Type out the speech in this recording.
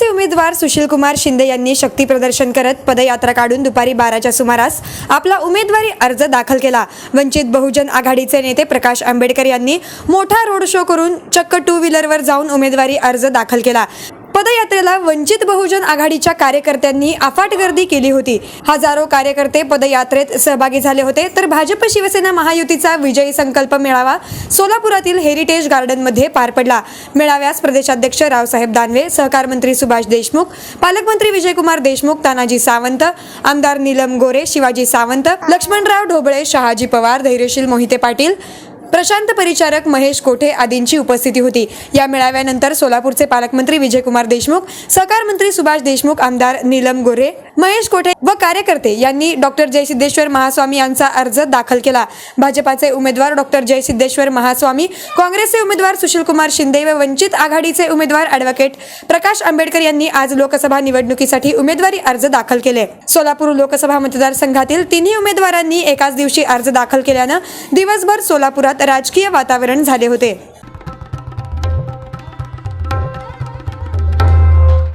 उमेदवार सुशीलकुमार शिंदे यांनी शक्ती प्रदर्शन करत पदयात्रा काढून दुपारी बाराच्या सुमारास आपला उमेदवारी अर्ज दाखल केला. वंचित बहुजन आघाडीचे नेते प्रकाश आंबेडकर यांनी मोठा रोड शो करून चक्क टू व्हीलरवर जाऊन उमेदवारी अर्ज दाखल केला. पदयात्रेला वंचित बहुजन आघाडीच्या कार्यकर्त्यांनी अफाट गर्दी केली होती. हजारो कार्यकर्ते पदयात्रेत सहभागी झाले होते तर भाजप शिवसेना महायुतीचा विजयी संकल्प मेळावा सोलापुरातील हेरिटेज गार्डनमध्ये पार पडला. मेळाव्यास प्रदेशाध्यक्ष रावसाहेब दानवे सहकार मंत्री सुभाष देशमुख पालकमंत्री विजयकुमार देशमुख तानाजी सावंत आमदार नीलम गोरे शिवाजी सावंत लक्ष्मणराव ढोबळे शहाजी पवार धैर्यशील मोहिते पाटील प्रशांत परिचारक महेश कोठे आदींची उपस्थिती होती. या मेळाव्यानंतर सोलापूरचे पालकमंत्री विजयकुमार देशमुख सहकार मंत्री सुभाष देशमुख आमदार नीलम गोरे महेश कोठे व कार्यकर्ते यांनी डॉक्टर जयसिद्धेश्वर महास्वामी यांचा अर्ज दाखल केला. भाजपाचे उमेदवार डॉक्टर जयसिद्धेश्वर महास्वामी काँग्रेसचे उमेदवार सुशीलकुमार शिंदे व वंचित आघाडीचे उमेदवार अॅडव्होकेट प्रकाश आंबेडकर यांनी आज लोकसभा निवडणुकीसाठी उमेदवारी अर्ज दाखल केले. सोलापूर लोकसभा मतदारसंघातील तिन्ही उमेदवारांनी एकाच दिवशी अर्ज दाखल केल्यानं दिवसभर सोलापुरात राजकीय वातावरण झाले होते.